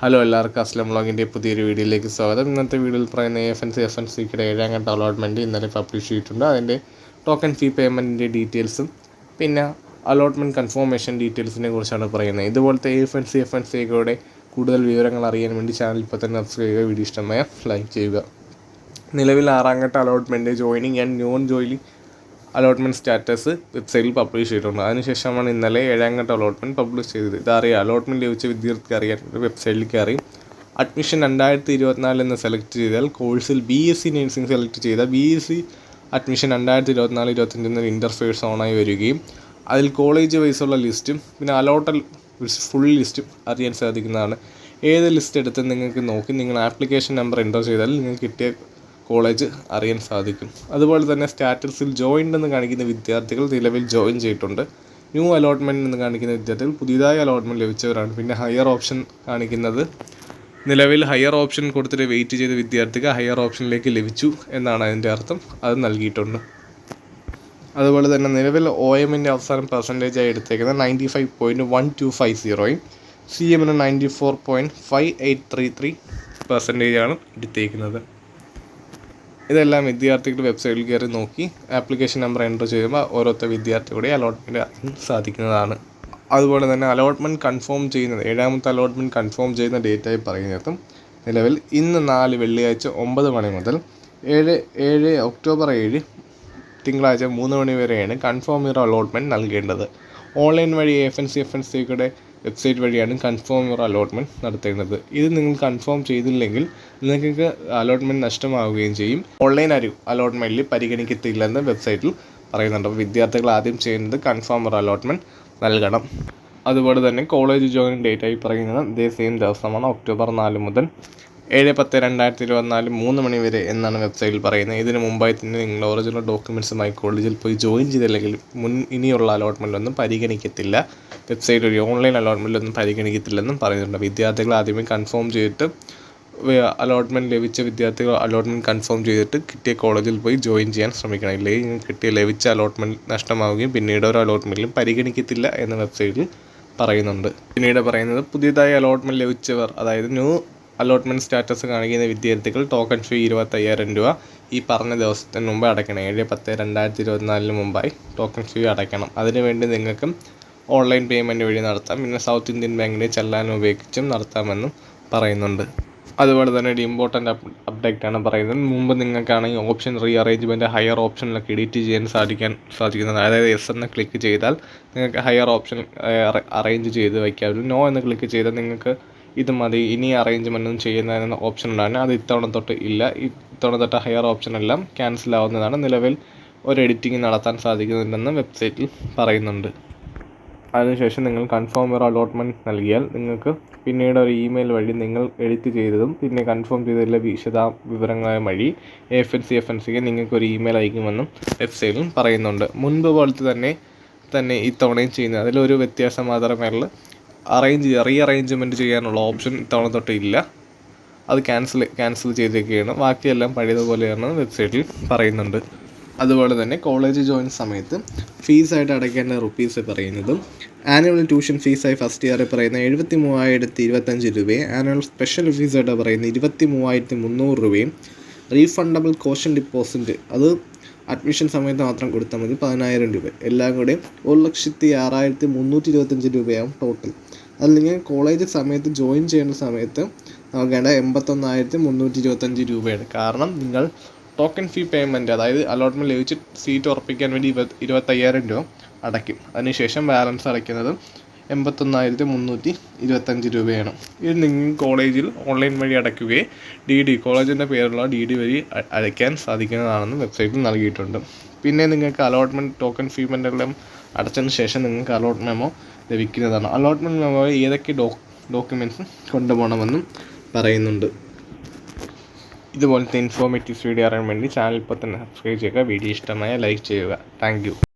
Hello എല്ലാവർക്കും അസ്ലം വ്ളോഗിന്റെ പുതിയൊരു വീഡിയോയിലേക്ക് സ്വാഗതം. ഇന്നത്തെ വീഡിയോയിൽ പറയുന്ന F N C F N സിയുടെ ഏഴാം ഘട്ട അലോട്ട്മെന്റ് ഇന്നലെ പബ്ലിഷ് ചെയ്തിട്ടുണ്ട്. അതിന്റെ ടോക്കൺ ഫീ പേയ്മെന്റിന്റെ ഡീറ്റെയിൽസും പിന്നെ അലോട്ട്മെന്റ് കൺഫർമേഷൻ ഡീറ്റെയിൽസിനെ കുറിച്ചാണ് പറയുന്നത്. ഇതുപോലത്തെ F N C F N സിയുടെ കൂടുതൽ വിവരങ്ങൾ അറിയാൻ വേണ്ടി ചാനൽ ഇപ്പോൾ തന്നെ സബ്സ്ക്രൈബ് ചെയ്യുക വീഡിയോ ഇഷ്ടമായ ലൈക്ക് ചെയ്യുക. നിലവിൽ ആറാം ഘട്ട allotment joining and non joining allotment status വെബ്സൈറ്റിൽ പബ്ലിഷ് ചെയ്തിട്ടുണ്ട്. അതിനുശേഷമാണ് ഇന്നലെ ഏഴാം ഘട്ട അലോട്ട്മെന്റ് പബ്ലിഷ് ചെയ്തത്. ഇതറിയാം അലോട്ട്മെന്റ് ലഭിച്ച വിദ്യാർത്ഥിക്ക് അറിയാൻ വെബ്സൈറ്റിൽ കയറി അഡ്മിഷൻ രണ്ടായിരത്തി ഇരുപത്തിനാലിൽ എന്ന് സെലക്ട് ചെയ്താൽ കോഴ്സിൽ B S C nursing select ചെയ്താൽ ബി എസ് സി അഡ്മിഷൻ രണ്ടായിരത്തി ഇരുപത്തിനാല് ഇരുപത്തഞ്ചിൽ ഇന്റർഫേഴ്സ് ഓണായി വരികയും അതിൽ കോളേജ് വൈസുള്ള ലിസ്റ്റും പിന്നെ അലോട്ടൽ ഫുൾ ലിസ്റ്റും അറിയാൻ സാധിക്കുന്നതാണ്. ഏത് ലിസ്റ്റ് എടുത്ത് നിങ്ങൾക്ക് നോക്കി നിങ്ങൾ ആപ്ലിക്കേഷൻ നമ്പർ എന്റർ ചെയ്താൽ നിങ്ങൾക്ക് കിട്ടിയ കോളേജ് അറിയാൻ സാധിക്കും. അതുപോലെ തന്നെ സ്റ്റാറ്റസിൽ ജോയിൻഡ് എന്ന് കാണിക്കുന്ന വിദ്യാർത്ഥികൾ നിലവിൽ ജോയിൻ ചെയ്തിട്ടുണ്ട്. ന്യൂ അലോട്ട്മെന്റ് എന്ന് കാണിക്കുന്ന വിദ്യാർത്ഥികൾ പുതിയതായി അലോട്ട്മെന്റ് ലഭിച്ചവരാണ്. പിന്നെ ഹയർ ഓപ്ഷൻ കാണിക്കുന്നത് നിലവിൽ ഹയർ ഓപ്ഷൻ കൊടുത്തിട്ട് വെയിറ്റ് ചെയ്ത വിദ്യാർത്ഥികൾ ഹയർ ഓപ്ഷനിലേക്ക് ലഭിച്ചു എന്നാണ് അതിന്റെ അർത്ഥം. അത് നൽകിയിട്ടുണ്ട്. അതുപോലെ തന്നെ നിലവിൽ ഒ എമ്മിന്റെ അവസാനം പെർസെന്റേജായി എടുത്തേക്കുന്നത് ninety five point one two five സീറോയും C എമ്മിന് ninety four point five eight three three പെർസെന്റേജാണ് എടുത്തേക്കുന്നത്. ഇതെല്ലാം വിദ്യാർത്ഥികളുടെ വെബ്സൈറ്റിൽ കയറി നോക്കി ആപ്ലിക്കേഷൻ നമ്പർ എന്റർ ചെയ്യുമ്പോൾ ഓരോരുത്തർ വിദ്യാർത്ഥികളുടെ അലോട്ട്മെന്റ് സാധിക്കുന്നതാണ്. അതുപോലെ തന്നെ അലോട്ട്മെന്റ് കൺഫേം ചെയ്യുന്നത് ഏഴാമത്തെ അലോട്ട്മെന്റ് കൺഫേം ചെയ്യുന്ന ഡേറ്റായി പറയുന്നതും നിലവിൽ ഇന്ന് നാല് വെള്ളിയാഴ്ച ഒമ്പത് മണി മുതൽ ഏഴ് ഏഴ് ഒക്ടോബർ ഏഴ് തിങ്കളാഴ്ച മൂന്ന് മണി വരെയാണ് കൺഫേം ചെയ്ത അലോട്ട്മെന്റ് നൽകേണ്ടത്. ഓൺലൈൻ വഴി F N C F N സിയുടെ വെബ്സൈറ്റ് വഴിയാണ് കൺഫേം യുവർ അലോട്ട്മെന്റ് നടത്തുന്നത് ഇത് നിങ്ങൾ കൺഫേം ചെയ്തില്ലെങ്കിൽ നിങ്ങൾക്ക് അലോട്ട്മെന്റ് നഷ്ടമാവുകയും ചെയ്യും. ഓൺലൈൻ അരി അലോട്ട്മെന്റിൽ പരിഗണിക്കത്തില്ലെന്ന് വെബ്സൈറ്റിൽ പറയുന്നുണ്ട്. അപ്പോൾ വിദ്യാർത്ഥികൾ ആദ്യം ചെയ്യുന്നത് കൺഫേം യുവർ അലോട്ട്മെന്റ് നൽകണം. അതുപോലെ തന്നെ കോളേജ് ജോയിൻ ഡേറ്റ് ആയി പറയുന്നത് ഇതേ സെയിം ദിവസമാണ് ഒക്ടോബർ നാല് മുതൽ ഏഴ് പത്ത് രണ്ടായിരത്തി ഇരുപത്തിനാല് മൂന്ന് മണി വരെ എന്നാണ് വെബ്സൈറ്റിൽ പറയുന്നത്. ഇതിന് മുമ്പായി തന്നെ നിങ്ങൾ ഒറിജിനൽ ഡോക്യുമെന്റ്സുമായി കോളേജിൽ പോയി ജോയിൻ ചെയ്തില്ലെങ്കിൽ മുൻ ഇനിയുള്ള അലോട്ട്മെന്റൊന്നും പരിഗണിക്കത്തില്ല. വെബ്സൈറ്റ് വഴി ഓൺലൈൻ അലോട്ട്മെന്റൊന്നും പരിഗണിക്കത്തില്ലെന്നും പറയുന്നുണ്ട്. വിദ്യാർത്ഥികൾ ആദ്യമേ കൺഫേം ചെയ്തിട്ട് അലോട്ട്മെന്റ് ലഭിച്ച വിദ്യാർത്ഥികൾ അലോട്ട്മെന്റ് കൺഫേം ചെയ്തിട്ട് കിട്ടിയ കോളേജിൽ പോയി ജോയിൻ ചെയ്യാൻ ശ്രമിക്കണം. ഇല്ലെങ്കിൽ കിട്ടിയ ലഭിച്ച അലോട്ട്മെന്റ് നഷ്ടമാവുകയും പിന്നീട് ഒരു അലോട്ട്മെന്റിലും പരിഗണിക്കത്തില്ല എന്ന വെബ്സൈറ്റിൽ പറയുന്നുണ്ട്. പിന്നീട് പറയുന്നത് പുതിയതായി അലോട്ട്മെന്റ് ലഭിച്ചവർ അതായത് ന്യൂ അലോട്ട്മെന്റ് സ്റ്റാറ്റസ് കാണിക്കുന്ന വിദ്യാർത്ഥികൾ ടോക്കൺ ഫീ ഇരുപത്തയ്യായിരം രൂപ ഈ പറഞ്ഞ ദിവസത്തിന് മുമ്പ് അടയ്ക്കണം. ഏഴ് പത്ത് രണ്ടായിരത്തി ഇരുപത്തിനാലിന് മുമ്പായി ടോക്കൺ ഫീ അടയ്ക്കണം. അതിനുവേണ്ടി നിങ്ങൾക്ക് ഓൺലൈൻ പേയ്മെന്റ് വഴി നടത്താം. പിന്നെ സൗത്ത് ഇന്ത്യൻ ബാങ്കിന്റെ ചെല്ലാൻ ഉപയോഗിച്ചും നടത്താമെന്നും പറയുന്നുണ്ട്. അതുപോലെ തന്നെ ഒരു ഇമ്പോർട്ടന്റ് അപ്ഡേറ്റ് ആണ് പറയുന്നത്. മുമ്പ് നിങ്ങൾക്കാണെങ്കിൽ ഓപ്ഷൻ റീ അറേഞ്ച്മെന്റ് ഹയർ ഓപ്ഷനിലൊക്കെ എഡിറ്റ് ചെയ്യാൻ സാധിക്കാൻ സാധിക്കുന്നത് അതായത് എസ് എന്ന് ക്ലിക്ക് ചെയ്താൽ നിങ്ങൾക്ക് ഹയർ ഓപ്ഷൻ അറേഞ്ച് ചെയ്ത് വയ്ക്കാമല്ലോ നോ എന്ന് ക്ലിക്ക് ചെയ്താൽ നിങ്ങൾക്ക് ഇത് മതി ഇനി അറേഞ്ച്മെന്റ് ഒന്നും ചെയ്യുന്നതിന് ഓപ്ഷൻ ഉണ്ടായിരുന്നു അത് ഇത്തവണ തൊട്ട് ഇല്ല. ഇത്തവണ തൊട്ട് ഹയർ ഓപ്ഷൻ എല്ലാം ക്യാൻസൽ ആവുന്നതാണ്. നിലവിൽ ഒരു എഡിറ്റിംഗ് നടത്താൻ സാധിക്കുന്നുണ്ടെന്ന് വെബ്സൈറ്റിൽ പറയുന്നുണ്ട്. അതിനുശേഷം നിങ്ങൾ കൺഫേം യുവർ അലോട്ട്മെന്റ് നൽകിയാൽ നിങ്ങൾക്ക് പിന്നീട് ഒരു ഇമെയിൽ വഴി നിങ്ങൾ എഡിറ്റ് ചെയ്തതും പിന്നെ കൺഫേം ചെയ്തതിലെ വിശദ വിവരങ്ങളായ വഴി F N C F N സിക്ക് നിങ്ങൾക്ക് ഒരു ഇമെയിൽ അയക്കുമെന്നും വെബ്സൈറ്റിൽ പറയുന്നുണ്ട്. മുൻപ് പോലത്തെ തന്നെ തന്നെ ഇത്തവണയും ചെയ്യുന്നത്. അതിലൊരു വ്യത്യാസം മാത്രമേ ഉള്ളൂ ചെയ്യുക റീ അറേഞ്ച്മെന്റ് ചെയ്യാനുള്ള ഓപ്ഷൻ ഇത്തവണ തൊട്ട് ഇല്ല. അത് ക്യാൻസൽ ക്യാൻസൽ ചെയ്തേക്കുകയാണ് ബാക്കിയെല്ലാം പഴയതുപോലെയാണ് വെബ്സൈറ്റിൽ പറയുന്നുണ്ട്. അതുപോലെ തന്നെ കോളേജ് ജോയിൻ സമയത്ത് ഫീസായിട്ട് അടയ്ക്കേണ്ട റുപ്പീസ് പറയുന്നതും. ആനുവൽ ട്യൂഷൻ ഫീസായി ഫസ്റ്റ് ഇയറിൽ പറയുന്ന എഴുപത്തി മൂവായിരത്തി ഇരുപത്തഞ്ച് രൂപയും ആനുവൽ സ്പെഷ്യൽ ഫീസായിട്ട് പറയുന്ന ഇരുപത്തി മൂവായിരത്തി മുന്നൂറ് രൂപയും റീഫണ്ടബിൾ കോഷൻ ഡിപ്പോസിറ്റ് അത് അഡ്മിഷൻ സമയത്ത് മാത്രം കൊടുത്താൽ മതി പതിനായിരം രൂപ. എല്ലാം കൂടെ ഒരു ലക്ഷത്തി ആറായിരത്തി മുന്നൂറ്റി ഇരുപത്തഞ്ച് രൂപയാവും ടോട്ടൽ അല്ലെങ്കിൽ കോളേജ് സമയത്ത് ജോയിൻ ചെയ്യുന്ന സമയത്ത് നൽകേണ്ട എൺപത്തൊന്നായിരത്തി മുന്നൂറ്റി ഇരുപത്തഞ്ച് രൂപയാണ്. കാരണം നിങ്ങൾ ടോക്കൺ ഫീ പേയ്മെന്റ് അതായത് അലോട്ട്മെന്റ് ലഭിച്ച് സീറ്റ് ഉറപ്പിക്കാൻ വേണ്ടി ഇരുപത് ഇരുപത്തയ്യായിരം രൂപ അടയ്ക്കും. അതിനുശേഷം ബാലൻസ് അടയ്ക്കുന്നത് എൺപത്തൊന്നായിരത്തി മുന്നൂറ്റി ഇരുപത്തഞ്ച് രൂപയാണ്. ഇത് നിങ്ങൾ കോളേജിൽ ഓൺലൈൻ വഴി അടയ്ക്കുകയും ഡി ഡി കോളേജിന്റെ പേരുള്ള ഡി ഡി വഴി അടയ്ക്കാൻ സാധിക്കുന്നതാണെന്ന് വെബ്സൈറ്റിൽ നൽകിയിട്ടുണ്ട്. പിന്നെ നിങ്ങൾക്ക് അലോട്ട്മെന്റ് ടോക്കൺ ഫീമെന്റ് എല്ലാം അടച്ചതിന് ശേഷം നിങ്ങൾക്ക് അലോട്ട് മെമ്മോ ലഭിക്കുന്നതാണ്. അലോട്ട്മെന്റ് മെമ്മോയിൽ ഏതൊക്കെ ഡോ ഡോക്യുമെന്റ്സ് കൊണ്ടുപോകണമെന്നും പറയുന്നുണ്ട്. ഇതുപോലത്തെ ഇൻഫോർമേറ്റീവ്സ് വീഡിയോ അറിയാൻ വേണ്ടി ചാനൽ ഇപ്പോൾ തന്നെ സബ്സ്ക്രൈബ് ചെയ്യുക. വീഡിയോ ഇഷ്ടമായ ലൈക്ക് ചെയ്യുക. താങ്ക്